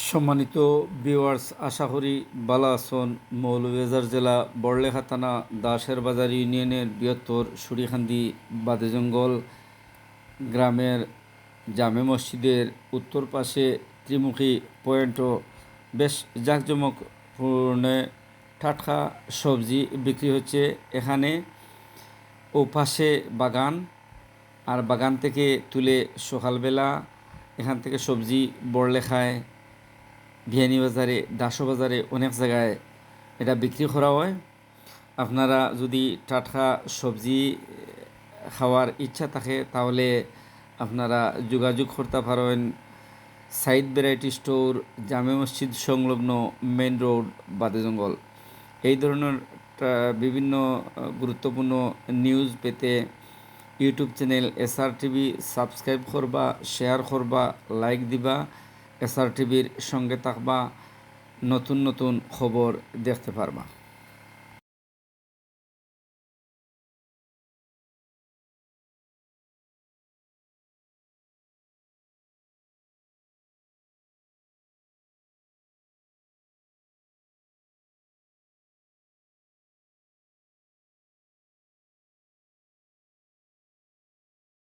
সম্মানিত ভিউয়ার্স, আশা করি ভালো আছেন। মৌলভীবাজার জেলা বড়লেখা থানা দাসের বাজার ইউনিয়নের বৃহত্তর সুরিখান্দি বাদেজঙ্গল গ্রামের জামে মসজিদের উত্তর পাশে ত্রিমুখী পয়েন্টও বেশ জাঁকজমকপূর্ণ টাটকা সবজি বিক্রি হচ্ছে। এখানে ও পাশে বাগান, আর বাগান থেকে তুলে সকালবেলা এখান থেকে সবজি বড়লেখায় বিয়ানি বাজারে, দাসো বাজারে অনেক জায়গায় এটা বিক্রি করা হয়। আপনারা যদি টাটকা সবজি খাওয়ার ইচ্ছা থাকে, তাহলে আপনারা যোগাযোগ করতে পারেন। সাইড ভ্যারাইটি স্টোর, জামে মসজিদ সংলগ্ন মেন রোড বাদেজঙ্গল এই ধরনের বিভিন্ন গুরুত্বপূর্ণ নিউজ পেতে YouTube channel S R TV subscribe করবা, শেয়ার করবা, লাইক দিবা। এস আর টিভির সঙ্গে থাকবা নতুন নতুন খবর দেখতে পারবা।